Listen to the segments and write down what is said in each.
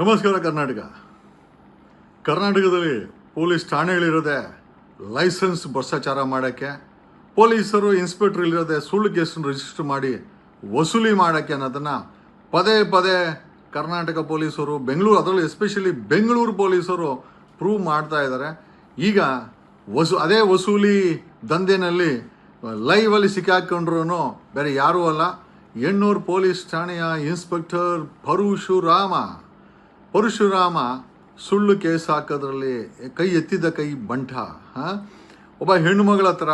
ನಮಸ್ಕಾರ ಕರ್ನಾಟಕ. ಕರ್ನಾಟಕದಲ್ಲಿ police ಠಾಣೆಗಳಿರೋದೆ licence ಭ್ರಷ್ಟಾಚಾರ ಮಾಡೋಕ್ಕೆ, ಪೊಲೀಸರು ಇನ್ಸ್ಪೆಕ್ಟರ್ ಇಲ್ಲಿರೋದೆ ಸುಳ್ಳು ಕೇಸನ್ನು ರಿಜಿಸ್ಟರ್ ಮಾಡಿ ವಸೂಲಿ ಮಾಡೋಕ್ಕೆ ಅನ್ನೋದನ್ನು ಪದೇ ಪದೇ ಕರ್ನಾಟಕ ಪೊಲೀಸರು, ಬೆಂಗಳೂರು, ಅದರಲ್ಲೂ ಎಸ್ಪೆಷಲಿ ಬೆಂಗಳೂರು ಪೊಲೀಸರು ಪ್ರೂವ್ ಮಾಡ್ತಾ ಇದ್ದಾರೆ. ಈಗ ವಸು, ಅದೇ ವಸೂಲಿ ದಂಧೆನಲ್ಲಿ ಲೈವಲ್ಲಿ ಸಿಕ್ಕಾಕೊಂಡ್ರು ಬೇರೆ ಯಾರೂ ಅಲ್ಲ. ಎಣ್ಣೂರು ಪೊಲೀಸ್ ಠಾಣೆಯ ಇನ್ಸ್ಪೆಕ್ಟರ್ ಪರಶುರಾಮ ಪರಶುರಾಮ ಸುಳ್ಳು ಕೇಸ್ ಹಾಕೋದ್ರಲ್ಲಿ ಕೈ ಎತ್ತಿದ ಕೈ ಬಂಠ ಒಬ್ಬ ಒಬ್ಬ ಹೆಣ್ಣುಮಗಳ ಹತ್ರ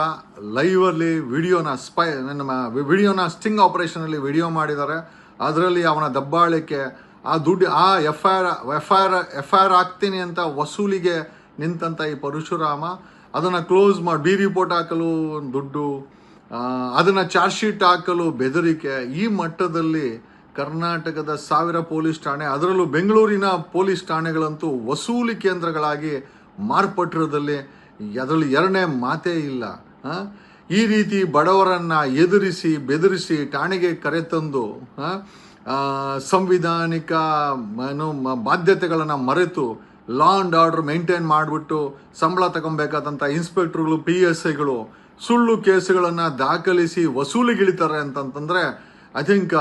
ಲೈವಲ್ಲಿ ವಿಡಿಯೋನ ಸ್ಪೈ ನಮ್ಮ ವಿಡಿಯೋನ ಸ್ಟಿಂಗ್ ಆಪರೇಷನಲ್ಲಿ ವಿಡಿಯೋ ಮಾಡಿದ್ದಾರೆ. ಅದರಲ್ಲಿ ಅವನ ದಬ್ಬಾಳಿಕೆ, ಆ ದುಡ್ಡು, ಆ F I R F I R F I R ಹಾಕ್ತೀನಿ ಅಂತ ವಸೂಲಿಗೆ ನಿಂತಂಥ ಈ ಪರಶುರಾಮ. ಅದನ್ನು ಕ್ಲೋಸ್ ಮಾಡಿ ಬಿ ರಿಪೋರ್ಟ್ ಹಾಕಲು ದುಡ್ಡು ಅದನ್ನ ಚಾರ್ಜ್ ಶೀಟ್ ಹಾಕಲು ಬೆದರಿಕೆ. ಈ ಮಟ್ಟದಲ್ಲಿ ಕರ್ನಾಟಕದ ಸಾವಿರ ಪೊಲೀಸ್ ಠಾಣೆ ಅದರಲ್ಲೂ ಬೆಂಗಳೂರಿನ ಪೊಲೀಸ್ ಠಾಣೆಗಳಂತೂ ವಸೂಲಿ ಕೇಂದ್ರಗಳಾಗಿ ಮಾರ್ಪಟ್ಟಿರೋದಲ್ಲಿ ಅದರಲ್ಲಿ ಎರಡನೇ ಮಾತೇ ಇಲ್ಲ? ಈ ರೀತಿ ಬಡವರನ್ನ ಎದುರಿಸಿ ಬೆದರಿಸಿ ಠಾಣೆಗೆ ಕರೆತಂದು ತಂದು ಆ, ಸಂವಿಧಾನಿಕ ಏನು ಬಾಧ್ಯತೆಗಳನ್ನು ಮರೆತು ಲಾ ಅಂಡ್ ಆರ್ಡರ್ ಮೇಂಟೈನ್ ಮಾಡಿಬಿಟ್ಟು ಸಂಬಳ ತಗೊಬೇಕಾದಂಥ ಇನ್ಸ್ಪೆಕ್ಟರ್ಗಳು ಪಿ ಎಸ್ ಐಗಳು ಸುಳ್ಳು ಕೇಸುಗಳನ್ನು ದಾಖಲಿಸಿ ವಸೂಲಿಗಿಳಿತಾರೆ ಅಂತಂತಂದರೆ I think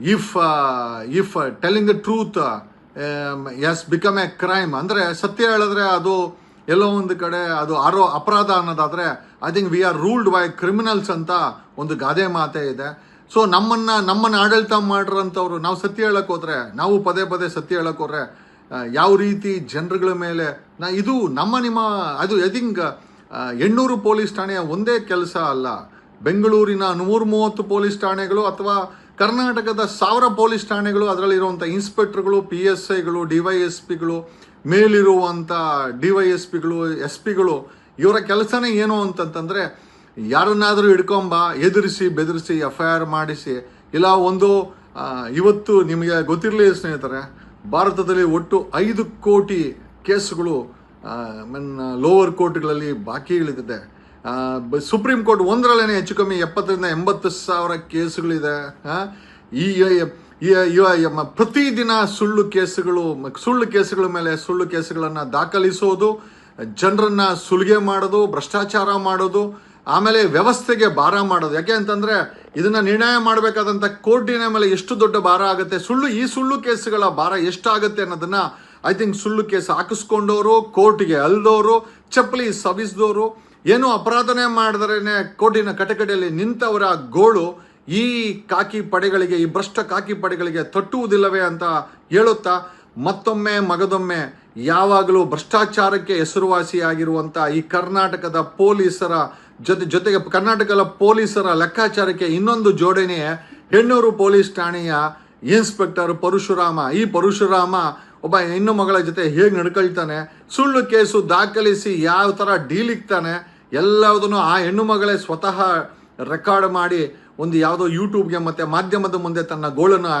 if if telling the truth is become a crime ಅಂದರೆ ಸತ್ಯ ಹೇಳಿದ್ರೆ ಅದು ಎಲ್ಲೋ ಒಂದು ಕಡೆ ಅದು ಆರೋ ಅಪರಾಧ ಅನ್ನೋದಾದರೆ I think we are ruled by criminals ಅಂತ ಒಂದು ಗಾದೆ ಮಾತೆ ಇದೆ. ಸೊ ನಮ್ಮನ್ನು ನಮ್ಮನ್ನು ಆಡಳಿತ ಮಾಡಿರೋಂಥವ್ರು, ನಾವು ಸತ್ಯ ಹೇಳಕ್ ಹೋದ್ರೆ, ನಾವು ಪದೇ ಪದೇ ಸತ್ಯ ಹೇಳಕ್ಕೆ ಹೋದ್ರೆ ಯಾವ ರೀತಿ ಜನರುಗಳ ಮೇಲೆ, ನಾ ಇದು ನಮ್ಮ, ನಿಮ್ಮ, ಅದು ಐ ಥಿಂಕ್ ಎಣ್ಣೂರು ಪೊಲೀಸ್ ಠಾಣೆಯ ಒಂದೇ ಕೆಲಸ ಅಲ್ಲ. ಬೆಂಗಳೂರಿನ ನೂರ ಮೂವತ್ತು ಪೊಲೀಸ್ ಠಾಣೆಗಳು ಅಥವಾ ಕರ್ನಾಟಕದ ಸಾವಿರ ಪೊಲೀಸ್ ಠಾಣೆಗಳು ಅದರಲ್ಲಿರುವಂಥ ಇನ್ಸ್ಪೆಕ್ಟರ್ಗಳು ಪಿ ಎಸ್ ಐಗಳು ಡಿ ವೈ ಎಸ್ ಪಿಗಳು ಮೇಲಿರುವಂಥ ಡಿ ವೈ ಎಸ್ ಪಿಗಳು ಎಸ್ ಪಿಗಳು ಇವರ ಕೆಲಸನೇ ಏನು ಅಂತಂತಂದರೆ, ಯಾರನ್ನಾದರೂ ಹಿಡ್ಕೊಂಬ, ಎದುರಿಸಿ, ಬೆದರಿಸಿ ಎಫ್ ಐ ಆರ್ ಮಾಡಿಸಿ, ಇಲ್ಲ ಒಂದು ಇವತ್ತು ನಿಮಗೆ ಗೊತ್ತಿರಲಿ ಸ್ನೇಹಿತರೆ, ಭಾರತದಲ್ಲಿ ಒಟ್ಟು ಐದು ಕೋಟಿ ಕೇಸುಗಳು ಲೋವರ್ ಕೋರ್ಟ್ಗಳಲ್ಲಿ ಬಾಕಿ ಇಳಿದಿದೆ. ಸುಪ್ರೀಂ ಕೋರ್ಟ್ ಒಂದರಲ್ಲೇನೆ ಹೆಚ್ಚು ಕಮ್ಮಿ ಎಪ್ಪತ್ತರಿಂದ ಎಂಬತ್ತು ಸಾವಿರ ಕೇಸುಗಳಿದೆ. ಈ ಪ್ರತಿದಿನ ಸುಳ್ಳು ಕೇಸುಗಳು ಸುಳ್ಳು ಕೇಸುಗಳ ಮೇಲೆ ಸುಳ್ಳು ಕೇಸುಗಳನ್ನು ದಾಖಲಿಸೋದು ಜನರನ್ನ ಸುಲಿಗೆ ಮಾಡೋದು, ಭ್ರಷ್ಟಾಚಾರ ಮಾಡೋದು, ಆಮೇಲೆ ವ್ಯವಸ್ಥೆಗೆ ಭಾರ ಮಾಡೋದು. ಯಾಕೆ ಅಂತಂದ್ರೆ ಇದನ್ನ ನಿರ್ಣಯ ಮಾಡಬೇಕಾದಂತ ಕೋರ್ಟಿನ ಮೇಲೆ ಎಷ್ಟು ದೊಡ್ಡ ಭಾರ ಆಗುತ್ತೆ, ಸುಳ್ಳು ಈ ಸುಳ್ಳು ಕೇಸುಗಳ ಭಾರ ಎಷ್ಟಾಗುತ್ತೆ ಅನ್ನೋದನ್ನ ಐ ಥಿಂಕ್ ಸುಳ್ಳು ಕೇಸ್ ಹಾಕಿಸ್ಕೊಂಡವರು, ಕೋರ್ಟ್ಗೆ ಅಲ್ದವರು ಚಪ್ಪಲಿ ಸವಿಸಿದವರು ಏನೋ ಅಪರಾಧನೆ ಮಾಡಿದ್ರೇನೆ ಕೋಟಿನ ಕಟಕಡೆಯಲ್ಲಿ ನಿಂತವರ ಗೋಳು ಈ ಕಾಕಿ ಪಡೆಗಳಿಗೆ, ಈ ಭ್ರಷ್ಟ ಕಾಕಿ ಪಡೆಗಳಿಗೆ ತಟ್ಟುವುದಿಲ್ಲವೇ ಅಂತ ಹೇಳುತ್ತಾ, ಮತ್ತೊಮ್ಮೆ ಮಗದೊಮ್ಮೆ ಯಾವಾಗಲೂ ಭ್ರಷ್ಟಾಚಾರಕ್ಕೆ ಹೆಸರುವಾಸಿಯಾಗಿರುವಂಥ ಈ ಕರ್ನಾಟಕದ ಪೊಲೀಸರ ಜೊತೆ, ಜೊತೆಗೆ ಕರ್ನಾಟಕದ ಪೊಲೀಸರ ಲೆಕ್ಕಾಚಾರಕ್ಕೆ ಇನ್ನೊಂದು ಜೋಡಣೆ ಹೆಣ್ಣೂರು ಪೊಲೀಸ್ ಠಾಣೆಯ ಇನ್ಸ್ಪೆಕ್ಟರ್ ಪರಶುರಾಮ. ಈ ಪರಶುರಾಮ ಒಬ್ಬ ಹೆಣ್ಣು ಮಗಳ ಜೊತೆ ಹೇಗೆ ನಡ್ಕೊಳ್ತಾನೆ, ಸುಳ್ಳು ಕೇಸು ದಾಖಲಿಸಿ ಯಾವ ಥರ ಡೀಲ್ ಇಕ್ತಾನೆ ಎಲ್ಲದನ್ನು ಆ ಹೆಣ್ಣು ಮಗಳೇ ಸ್ವತಃ ರೆಕಾರ್ಡ್ ಮಾಡಿ ಒಂದು ಯಾವುದೋ ಯೂಟ್ಯೂಬ್ಗೆ ಮತ್ತು ಮಾಧ್ಯಮದ ಮುಂದೆ ತನ್ನ ಗೋಳನ್ನು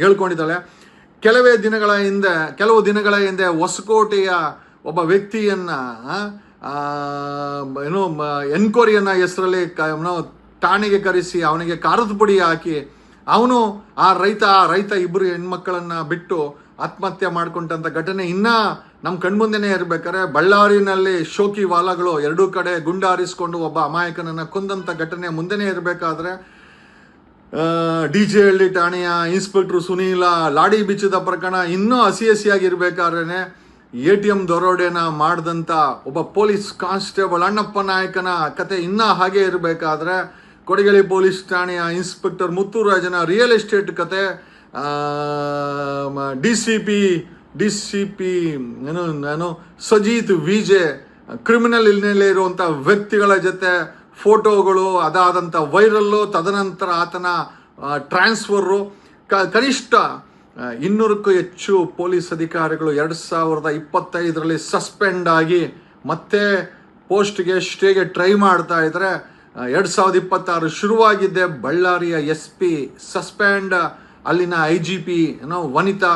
ಹೇಳ್ಕೊಂಡಿದ್ದಾಳೆ. ಕೆಲವೇ ದಿನಗಳ ಹಿಂದೆ, ಕೆಲವು ದಿನಗಳ ಹಿಂದೆ ಹೊಸಕೋಟೆಯ ಒಬ್ಬ ವ್ಯಕ್ತಿಯನ್ನ ಏನು ಎನ್ಕ್ವೈರಿಯನ್ನ ಹೆಸರಲ್ಲಿ ಏನೋ ಠಾಣೆಗೆ ಕರೆಸಿ ಅವನಿಗೆ ಖಾರದ ಪುಡಿ ಹಾಕಿ ಅವನು ಆ ರೈತ ಆ ರೈತ ಇಬ್ಬರು ಹೆಣ್ಮಕ್ಕಳನ್ನ ಬಿಟ್ಟು ಆತ್ಮಹತ್ಯೆ ಮಾಡ್ಕೊಂಡಂತ ಘಟನೆ ಇನ್ನೂ ನಮ್ಮ ಕಣ್ಮುಂದೆನೇ ಇರಬೇಕಾದ್ರೆ ಬಳ್ಳಾರಿನಲ್ಲಿ ಶೋಕಿ ವಾಲಗಳು ಎರಡೂ ಕಡೆ ಗುಂಡ ಹಾರಿಸ್ಕೊಂಡು ಒಬ್ಬ ಅಮಾಯಕನನ್ನು ಕೊಂದಂಥ ಘಟನೆ ಮುಂದೆನೇ ಇರಬೇಕಾದ್ರೆ ಡಿ ಜೆ ಹಳ್ಳಿ ಠಾಣೆಯ ಇನ್ಸ್ಪೆಕ್ಟ್ರು ಸುನೀಲ, ಲಾಡಿ ಬಿಚ್ಚಿದ ಪ್ರಕರಣ ಇನ್ನೂ ಹಸಿ ಹಸಿಯಾಗಿರ್ಬೇಕಾದ್ರೆ ಎ ಟಿ ಎಂ ದರೋಡೆನ ಮಾಡಿದಂಥ ಒಬ್ಬ ಪೊಲೀಸ್ ಕಾನ್ಸ್ಟೇಬಲ್ ಅಣ್ಣಪ್ಪ ನಾಯಕನ ಕತೆ ಇನ್ನೂ ಹಾಗೆ ಇರಬೇಕಾದ್ರೆ ಕೊಡಗಳಿ ಪೊಲೀಸ್ ಠಾಣೆಯ ಇನ್ಸ್ಪೆಕ್ಟರ್ ಮುತ್ತುರಾಜನ ರಿಯಲ್ ಎಸ್ಟೇಟ್ ಕತೆ D C P D C P ಏನು ನಾನು ಸಜೀತ್ ವಿಜೆ ಕ್ರಿಮಿನಲ್ ಹಿನ್ನೆಲೆ ಇರುವಂಥ ವ್ಯಕ್ತಿಗಳ ಜೊತೆ ಫೋಟೋಗಳು ಅದಾದಂಥ ವೈರಲ್ಲು, ತದನಂತರ ಆತನ ಟ್ರಾನ್ಸ್ಫರು ಕನಿಷ್ಠ ಇನ್ನೂರಕ್ಕೂ ಹೆಚ್ಚು ಪೊಲೀಸ್ ಅಧಿಕಾರಿಗಳು ಎರಡು ಸಾವಿರದ ಇಪ್ಪತ್ತೈದರಲ್ಲಿ ಸಸ್ಪೆಂಡ್ ಆಗಿ ಮತ್ತೆ ಪೋಸ್ಟ್ಗೆ ಸ್ಟೇಗೆ ಟ್ರೈ ಮಾಡ್ತಾ ಇದ್ರೆ ಎರಡು ಸಾವಿರದ ಇಪ್ಪತ್ತಾರು ಶುರುವಾಗಿದ್ದೆ ಬಳ್ಳಾರಿಯ ಎಸ್ ಪಿ ಸಸ್ಪೆಂಡ್. ಅಲ್ಲಿನ ಐ ಜಿ ಪಿ ಏನೋ ವನಿತಾ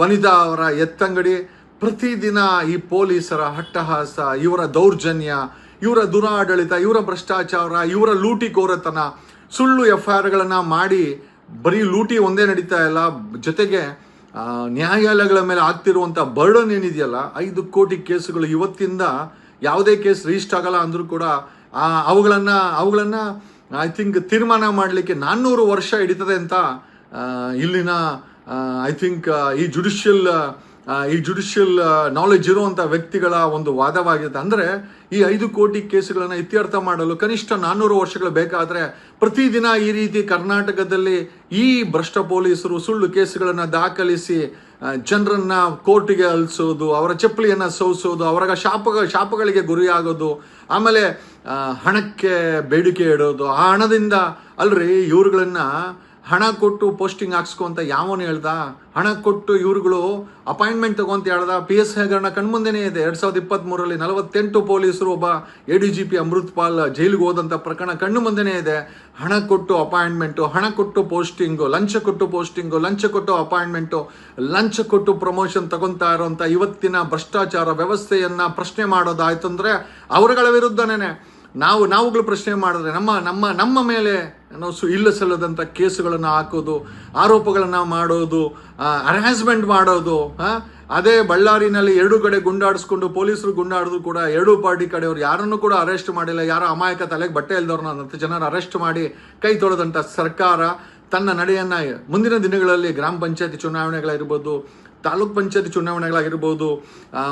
ವನಿತಾ ಅವರ ಎತ್ತಂಗಡಿ ಪ್ರತಿದಿನ ಈ ಪೊಲೀಸರ ಹಟ್ಟಹಾಸ ಇವರ ದೌರ್ಜನ್ಯ, ಇವರ ದುರಾಡಳಿತ, ಇವರ ಭ್ರಷ್ಟಾಚಾರ, ಇವರ ಲೂಟಿ ಕೋರತನ, ಸುಳ್ಳು ಎಫ್ ಐ ಆರ್ಗಳನ್ನು ಮಾಡಿ ಬರೀ ಲೂಟಿ ಒಂದೇ ನಡೀತಾ ಇಲ್ಲ. ಜೊತೆಗೆ ನ್ಯಾಯಾಲಯಗಳ ಮೇಲೆ ಆಗ್ತಿರುವಂಥ ಬರ್ಡನ್ ಏನಿದೆಯಲ್ಲ, ಐದು ಕೋಟಿ ಕೇಸುಗಳು ಇವತ್ತಿಂದ ಯಾವುದೇ ಕೇಸ್ ರಿಜಿಸ್ಟರ್ ಆಗಲ್ಲ ಅಂದರೂ ಕೂಡ ಅವುಗಳನ್ನು ಅವುಗಳನ್ನ ಐ ಥಿಂಕ್ ತೀರ್ಮಾನ ಮಾಡಲಿಕ್ಕೆ ನಾನ್ನೂರು ವರ್ಷ ಹಿಡಿತದೆ ಅಂತ ಇಲ್ಲಿನ ಐ ಥಿಂಕ್ ಈ ಜುಡಿಷಿಯಲ್ ಈ ಜುಡಿಷಿಯಲ್ ನಾಲೆಜ್ ಇರುವಂಥ ವ್ಯಕ್ತಿಗಳ ಒಂದು ವಾದವಾಗಿದೆ ಅಂದರೆ ಈ ಐದು ಕೋಟಿ ಕೇಸುಗಳನ್ನು ಇತ್ಯರ್ಥ ಮಾಡಲು ಕನಿಷ್ಠ ನಾನ್ನೂರು ವರ್ಷಗಳು ಬೇಕಾದರೆ ಪ್ರತಿದಿನ ಈ ರೀತಿ ಕರ್ನಾಟಕದಲ್ಲಿ ಈ ಭ್ರಷ್ಟ ಪೊಲೀಸರು ಸುಳ್ಳು ಕೇಸುಗಳನ್ನು ದಾಖಲಿಸಿ ಜನರನ್ನ ಕೋರ್ಟಿಗೆ ಅಲ್ಸೋದು, ಅವರ ಚಪ್ಪಲಿಯನ್ನು ಸೋಸೋದು, ಅವರ ಶಾಪ ಶಾಪಗಳಿಗೆ ಗುರಿಯಾಗೋದು, ಆಮೇಲೆ ಹಣಕ್ಕೆ ಬೇಡಿಕೆ ಇಡೋದು, ಆ ಹಣದಿಂದ ಅಲ್ರಿ ಇವ್ರುಗಳನ್ನ ಹಣ ಕೊಟ್ಟು ಪೋಸ್ಟಿಂಗ್ ಹಾಕ್ಸ್ಕೊ ಅಂತ ಯಾವನು ಹೇಳ್ದ? ಹಣ ಕೊಟ್ಟು ಇವ್ರುಗಳು ಅಪಾಯಿಂಟ್ಮೆಂಟ್ ತಗೊಂತ ಹೇಳ್ದ? ಪಿ ಎಸ್ ಹಗರಣ ಕಣ್ಮುಂದೆನೇ ಇದೆ. ಎರಡ್ ಸಾವಿರದ ಇಪ್ಪತ್ತ್ ಮೂರರಲ್ಲಿ ನಲವತ್ತೆಂಟು ಪೊಲೀಸರು ಒಬ್ಬ A D G P Amritpal ಜೈಲಿಗೆ ಹೋದಂಥ ಪ್ರಕರಣ ಕಣ್ಣು ಮುಂದೆನೇ ಇದೆ. ಹಣ ಕೊಟ್ಟು ಅಪಾಯಿಂಟ್ಮೆಂಟು ಹಣ ಕೊಟ್ಟು ಪೋಸ್ಟಿಂಗು ಲಂಚ ಕೊಟ್ಟು ಪೋಸ್ಟಿಂಗು ಲಂಚ ಕೊಟ್ಟು ಅಪಾಯಿಂಟ್ಮೆಂಟು ಲಂಚ ಕೊಟ್ಟು ಪ್ರಮೋಷನ್ ತಗೊಂತಾ ಇರೋಂಥ ಇವತ್ತಿನ ಭ್ರಷ್ಟಾಚಾರ ವ್ಯವಸ್ಥೆಯನ್ನು ಪ್ರಶ್ನೆ ಮಾಡೋದಾಯ್ತು ಅಂದರೆ ಅವರುಗಳ ವಿರುದ್ಧನೇ ನಾವು, ನಾವುಗಳು ಪ್ರಶ್ನೆ ಮಾಡಿದ್ರೆ ನಮ್ಮ ನಮ್ಮ ನಮ್ಮ ಮೇಲೆ ನಾವು ಸು ಇಲ್ಲ ಸಲ್ಲದಂಥ ಕೇಸುಗಳನ್ನು ಹಾಕೋದು, ಆರೋಪಗಳನ್ನು ಮಾಡೋದು ಹರಾಸ್ಮೆಂಟ್ ಮಾಡೋದು ಅದೇ ಬಳ್ಳಾರಿನಲ್ಲಿ ಎರಡು ಕಡೆ ಗುಂಡಾಡಿಸ್ಕೊಂಡು ಪೊಲೀಸರು ಗುಂಡಾಡಿದ್ರು ಕೂಡ ಎರಡೂ ಪಾರ್ಟಿ ಕಡೆಯವರು ಯಾರನ್ನು ಕೂಡ ಅರೆಸ್ಟ್ ಮಾಡಿಲ್ಲ, ಯಾರೋ ಅಮಾಯಕ ತಲೆಗೆ ಬಟ್ಟೆ ಇಲ್ದವ್ರನ್ನ ಅಂತ ಜನರ ಅರೆಸ್ಟ್ ಮಾಡಿ ಕೈ ತೊಳೆದಂಥ ಸರ್ಕಾರ ತನ್ನ ನಡೆಯನ್ನು ಮುಂದಿನ ದಿನಗಳಲ್ಲಿ ಗ್ರಾಮ ಪಂಚಾಯತಿ ಚುನಾವಣೆಗಳಿರ್ಬೋದು ತಾಲೂಕ್ ಪಂಚಾಯತಿ ಚುನಾವಣೆಗಳಾಗಿರ್ಬೋದು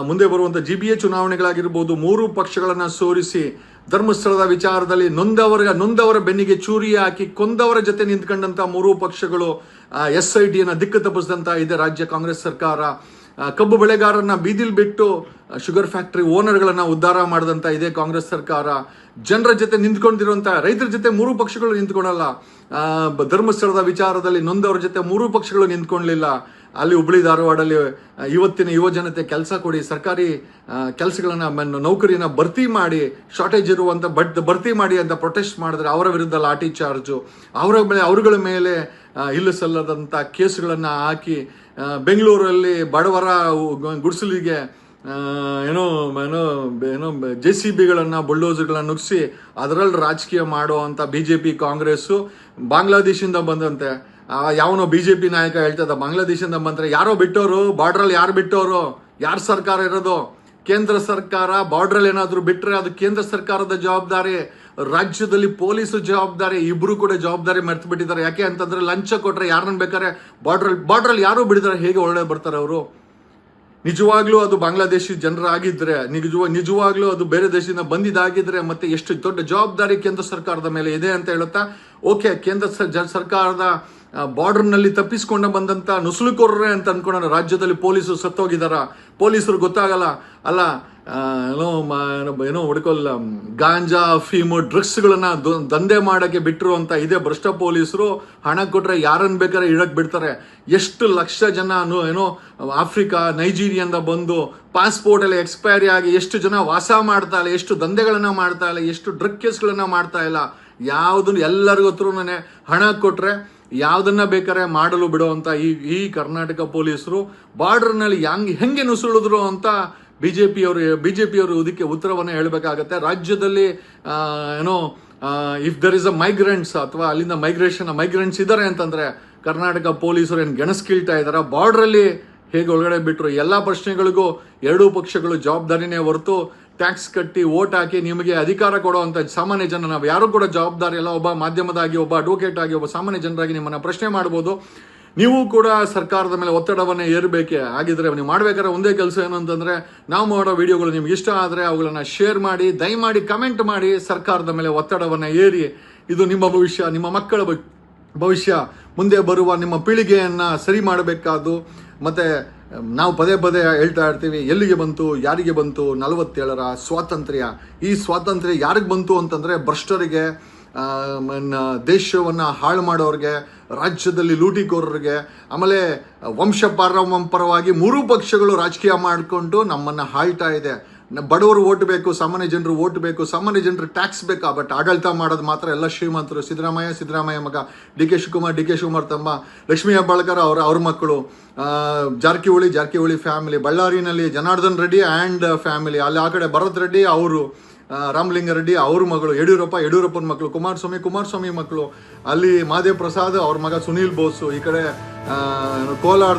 ಮುಂದೆ ಬರುವಂಥ ಜಿ ಬಿ ಎ ಚುನಾವಣೆಗಳಾಗಿರ್ಬೋದು, ಮೂರು ಪಕ್ಷಗಳನ್ನು ಸೋರಿಸಿ ಧರ್ಮಸ್ಥಳದ ವಿಚಾರದಲ್ಲಿ ನೊಂದವರ ನೊಂದವರ ಬೆನ್ನಿಗೆ ಚೂರಿ ಹಾಕಿ ಕೊಂದವರ ಜೊತೆ ನಿಂತ್ಕೊಂಡಂಥ ಮೂರು ಪಕ್ಷಗಳು ಎಸ್ ಐ ಟಿಯನ್ನು ದಿಕ್ಕು ತಪ್ಪಿಸಿದಂಥ ಇದೆ ರಾಜ್ಯ ಕಾಂಗ್ರೆಸ್ ಸರ್ಕಾರ. ಕಬ್ಬು ಬೆಳೆಗಾರರನ್ನ ಬೀದಿಲಿ ಬಿಟ್ಟು ಶುಗರ್ ಫ್ಯಾಕ್ಟರಿ ಓನರ್ಗಳನ್ನು ಉದ್ಧಾರ ಮಾಡಿದಂತ ಇದೆ ಕಾಂಗ್ರೆಸ್ ಸರ್ಕಾರ. ಜನರ ಜೊತೆ ನಿಂತ್ಕೊಂಡಿರುವಂಥ ರೈತರ ಜೊತೆ ಮೂರು ಪಕ್ಷಗಳು ನಿಂತ್ಕೊಳಲ್ಲ. ಧರ್ಮಸ್ಥಳದ ವಿಚಾರದಲ್ಲಿ ನೊಂದವರ ಜೊತೆ ಮೂರು ಪಕ್ಷಗಳು ನಿಂತ್ಕೊಳ್ಳಿಲ್ಲ ಅಲ್ಲಿ ಹುಬ್ಳಿ ಧಾರವಾಡಲ್ಲಿ ಇವತ್ತಿನ ಯುವ ಜನತೆ ಕೆಲಸ ಕೊಡಿ, ಸರ್ಕಾರಿ ಕೆಲಸಗಳನ್ನ ನೌಕರಿನ ಭರ್ತಿ ಮಾಡಿ ಶಾರ್ಟೇಜ್ ಇರುವಂತ ಬಟ್ ಭರ್ತಿ ಮಾಡಿ ಅಂತ ಪ್ರೊಟೆಸ್ಟ್ ಮಾಡಿದ್ರೆ ಅವರ ವಿರುದ್ಧ ಲಾಠಿ ಚಾರ್ಜು. ಅವರ ಮೇಲೆ, ಅವರುಗಳ ಮೇಲೆ ಇಲ್ಲಿ ಇಲ್ಲ ಸಲ್ಲದಂತ ಕೇಸುಗಳನ್ನ ಹಾಕಿ ಬೆಂಗಳೂರಲ್ಲಿ ಬಡವರ ಗುಡಿಸಲಿಗೆ ಏನೋ ಏನೋ ಏನೋ ಜೆ ಸಿ ಬಿಗಳನ್ನು ಬುಲ್ಡೋಸರ್ಗಳನ್ನು ನುಗ್ಸಿ ಅದರಲ್ಲಿ ರಾಜಕೀಯ ಮಾಡೋ ಅಂತ ಬಿ ಜೆ ಪಿ ಕಾಂಗ್ರೆಸ್ಸು ಬಾಂಗ್ಲಾದೇಶಿಂದ ಬಂದಂತೆ. ಯಾವನೋ ಬಿ ಜೆ ಪಿ ನಾಯಕ ಹೇಳ್ತದ, ಬಾಂಗ್ಲಾದೇಶದಿಂದ ಬಂದರೆ ಯಾರೋ ಬಿಟ್ಟೋರು? ಬಾರ್ಡ್ರಲ್ಲಿ ಯಾರು ಬಿಟ್ಟೋರು? ಯಾರು ಸರ್ಕಾರ ಇರೋದು? ಕೇಂದ್ರ ಸರ್ಕಾರ ಬಾರ್ಡ್ರಲ್ಲಿ ಏನಾದರೂ ಬಿಟ್ಟರೆ ಅದು ಕೇಂದ್ರ ಸರ್ಕಾರದ ಜವಾಬ್ದಾರಿ, ರಾಜ್ಯದಲ್ಲಿ ಪೊಲೀಸ್ ಜವಾಬ್ದಾರಿ, ಇಬ್ರು ಕೂಡ ಜವಾಬ್ದಾರಿ ಮರ್ತು ಬಿಟ್ಟಿದ್ದಾರೆ. ಯಾಕೆ ಅಂತಂದ್ರೆ ಲಂಚ ಕೊಟ್ಟರೆ ಯಾರನ್ನ ಬೇಕಾದ್ರೆ ಬಾರ್ಡ್ರಲ್ಲಿ ಬಾರ್ಡ್ರಲ್ಲಿ ಯಾರು ಬಿಡಿದಾರೆ ಹೇಗೆ ಒಳ್ಳೆ ಬರ್ತಾರೆ ಅವರು? ನಿಜವಾಗ್ಲೂ ಅದು ಬಾಂಗ್ಲಾದೇಶಿ ಜನರಾಗಿದ್ರೆ ನಿಜವ ನಿಜವಾಗ್ಲೂ ಅದು ಬೇರೆ ದೇಶದಿಂದ ಬಂದಿದ್ದಾಗಿದ್ರೆ ಮತ್ತೆ ಎಷ್ಟು ದೊಡ್ಡ ಜವಾಬ್ದಾರಿ ಕೇಂದ್ರ ಸರ್ಕಾರದ ಮೇಲೆ ಇದೆ ಅಂತ ಹೇಳುತ್ತಾ ಓಕೆ, ಕೇಂದ್ರ ಸರ್ಕಾರದ ಬಾರ್ಡರ್ನಲ್ಲಿ ತಪ್ಪಿಸ್ಕೊಂಡು ಬಂದಂಥ ನುಸುಳುಕೋರ್ರೆ ಅಂತ ಅನ್ಕೊಂಡ ರಾಜ್ಯದಲ್ಲಿ ಪೊಲೀಸರು ಸತ್ತೋಗಿದಾರ. ಪೊಲೀಸರು ಗೊತ್ತಾಗಲ್ಲ. ಅಲ್ಲ ಏನೋ ಏನೋ ಹುಡ್ಕೋಲ್ಲ ಗಾಂಜಾ, ಫೀಮು, ಡ್ರಗ್ಸ್ಗಳನ್ನ ದಂಧೆ ಮಾಡೋಕ್ಕೆ ಬಿಟ್ಟರು ಅಂತ ಇದೆ ಭ್ರಷ್ಟ ಪೊಲೀಸರು ಹಣ ಕೊಟ್ಟರೆ ಯಾರನ್ನು ಬೇಕಾದ್ರೆ ಇಡಕ್ಕೆ ಬಿಡ್ತಾರೆ. ಎಷ್ಟು ಲಕ್ಷ ಜನ ಏನೋ ಆಫ್ರಿಕಾ, ನೈಜೀರಿಯಾದ ಬಂದು ಪಾಸ್ಪೋರ್ಟ್ ಎಲ್ಲ ಎಕ್ಸ್ಪೈರಿ ಆಗಿ ಎಷ್ಟು ಜನ ವಾಸ ಮಾಡ್ತಾ ಇಲ್ಲ, ಎಷ್ಟು ದಂಧೆಗಳನ್ನು ಮಾಡ್ತಾ ಇಲ್ಲ, ಎಷ್ಟು ಡ್ರಗ್ ಕೇಸ್ಗಳನ್ನು ಮಾಡ್ತಾ ಇಲ್ಲ. ಯಾವ್ದನ್ನ ಎಲ್ಲರಿಗೂ ಹತ್ರನೇ ಹಣ ಕೊಟ್ರೆ ಯಾವುದನ್ನ ಬೇಕಾರೆ ಮಾಡಲು ಬಿಡುವಂತ ಈ ಈ ಕರ್ನಾಟಕ ಪೊಲೀಸರು ಬಾರ್ಡರ್ನಲ್ಲಿ ಹೆಂಗೆ ಹೆಂಗೆ ನುಸುಳಿದ್ರು ಅಂತ ಬಿ ಜೆ ಪಿಯವರು ಬಿ ಜೆ ಪಿಯವರು ಇದಕ್ಕೆ ಉತ್ತರವನ್ನು ಹೇಳಬೇಕಾಗತ್ತೆ. ರಾಜ್ಯದಲ್ಲಿ ಏನೋ if there is a migrants ಅಥವಾ ಅಲ್ಲಿಂದ ಮೈಗ್ರೇಷನ್ ಮೈಗ್ರೆಂಟ್ಸ್ ಇದ್ದಾರೆ ಅಂತಂದ್ರೆ ಕರ್ನಾಟಕ ಪೊಲೀಸರು ಏನು ಗೆಣಸ್ಕೀಳ್ತಾ ಇದ್ದಾರೆ ಬಾರ್ಡ್ರಲ್ಲಿ ಹೇಗೆ ಒಳಗಡೆ ಬಿಟ್ರು? ಎಲ್ಲ ಪ್ರಶ್ನೆಗಳಿಗೂ ಎರಡೂ ಪಕ್ಷಗಳು ಜವಾಬ್ದಾರಿನೇ ಹೊರತು ಟ್ಯಾಕ್ಸ್ ಕಟ್ಟಿ ಓಟ್ ಹಾಕಿ ನಿಮಗೆ ಅಧಿಕಾರ ಕೊಡುವಂತ ಸಾಮಾನ್ಯ ಜನ, ನಾವು ಯಾರು ಕೂಡ ಜವಾಬ್ದಾರಿ ಅಲ್ಲ, ಒಬ್ಬ ಮಾಧ್ಯಮದಾಗಿ, ಒಬ್ಬ ಅಡ್ವೊಕೇಟ್ ಆಗಿ, ಒಬ್ಬ ಸಾಮಾನ್ಯ ಜನರಾಗಿ ನಿಮ್ಮನ್ನ ಪ್ರಶ್ನೆ ಮಾಡ್ಬೋದು. ನೀವು ಕೂಡ ಸರ್ಕಾರದ ಮೇಲೆ ಒತ್ತಡವನ್ನೇ ಏರಬೇಕೆ. ಆಗಿದ್ರೆ ನೀವು ಮಾಡ್ಬೇಕಾದ್ರೆ ಒಂದೇ ಕೆಲಸ ಏನು ಅಂತಂದ್ರೆ, ನಾವು ಮಾಡೋ ವಿಡಿಯೋಗಳು ನಿಮ್ಗೆ ಇಷ್ಟ ಆದ್ರೆ ಅವುಗಳನ್ನ ಶೇರ್ ಮಾಡಿ, ದಯಮಾಡಿ ಕಮೆಂಟ್ ಮಾಡಿ ಸರ್ಕಾರದ ಮೇಲೆ ಒತ್ತಡವನ್ನು ಏರಿ. ಇದು ನಿಮ್ಮ ಭವಿಷ್ಯ, ನಿಮ್ಮ ಮಕ್ಕಳ ಭವಿಷ್ಯ. ಮುಂದೆ ಬರುವ ನಿಮ್ಮ ಪೀಳಿಗೆಯನ್ನ ಸರಿ ಮಾಡಬೇಕಾದ್ದು, ಮತ್ತೆ ನಾವು ಪದೇ ಪದೇ ಹೇಳ್ತಾ ಇರ್ತೀವಿ, ಎಲ್ಲಿಗೆ ಬಂತು, ಯಾರಿಗೆ ಬಂತು, ನಲವತ್ತೇಳರ ಸ್ವಾತಂತ್ರ್ಯ. ಈ ಸ್ವಾತಂತ್ರ್ಯ ಯಾರಿಗೆ ಬಂತು ಅಂತಂದರೆ ಭ್ರಷ್ಟರಿಗೆ ದೇಶವನ್ನು ಹಾಳು ಮಾಡೋರಿಗೆ, ರಾಜ್ಯದಲ್ಲಿ ಲೂಟಿಕೋರರಿಗೆ, ಆಮೇಲೆ ವಂಶ ಪಾರಂಪರವಾಗಿ ಮೂರೂ ಪಕ್ಷಗಳು ರಾಜಕೀಯ ಮಾಡಿಕೊಂಡು ನಮ್ಮನ್ನು ಹಾಳ್ತಾ ಇದೆ. ಬಡವರು ಓಟ್ ಬೇಕು, ಸಾಮಾನ್ಯ ಜನರು ಓಟ್ ಬೇಕು, ಸಾಮಾನ್ಯ ಜನರು ಟ್ಯಾಕ್ಸ್ ಬೇಕಾ? ಬಟ್ ಆಡಳಿತ ಮಾಡೋದು ಮಾತ್ರ ಎಲ್ಲ ಶ್ರೀಮಂತರು. ಸಿದ್ದರಾಮಯ್ಯ ಸಿದ್ದರಾಮಯ್ಯ ಮಗ. D K Shivakumar, D K Shivakumar ತಮ್ಮ. ಲಕ್ಷ್ಮೀ ಹೆಬ್ಬಾಳ್ಕರ್ ಅವರ, ಅವ್ರ ಮಕ್ಕಳು. ಜಾರಕಿಹೊಳಿ ಜಾರಕಿಹೊಳಿ ಫ್ಯಾಮಿಲಿ ಬಳ್ಳಾರಿನಲ್ಲಿ ಜನಾರ್ದನ್ ರೆಡ್ಡಿ ಆ್ಯಂಡ್ ಫ್ಯಾಮಿಲಿ ಅಲ್ಲಿ ಆ ಕಡೆ ಭರತ್ ರೆಡ್ಡಿ ಅವರು ರಾಮಲಿಂಗ ರೆಡ್ಡಿ ಅವ್ರ ಮಗಳು. ಯಡಿಯೂರಪ್ಪ, ಯಡಿಯೂರಪ್ಪನ ಮಕ್ಕಳು. ಕುಮಾರಸ್ವಾಮಿ ಕುಮಾರಸ್ವಾಮಿ ಮಕ್ಕಳು. ಅಲ್ಲಿ ಮಾದೇವ್ ಪ್ರಸಾದ್ ಅವ್ರ ಮಗ ಸುನೀಲ್ ಬೋಸು. ಈ ಕಡೆ ಕೋಲಾರ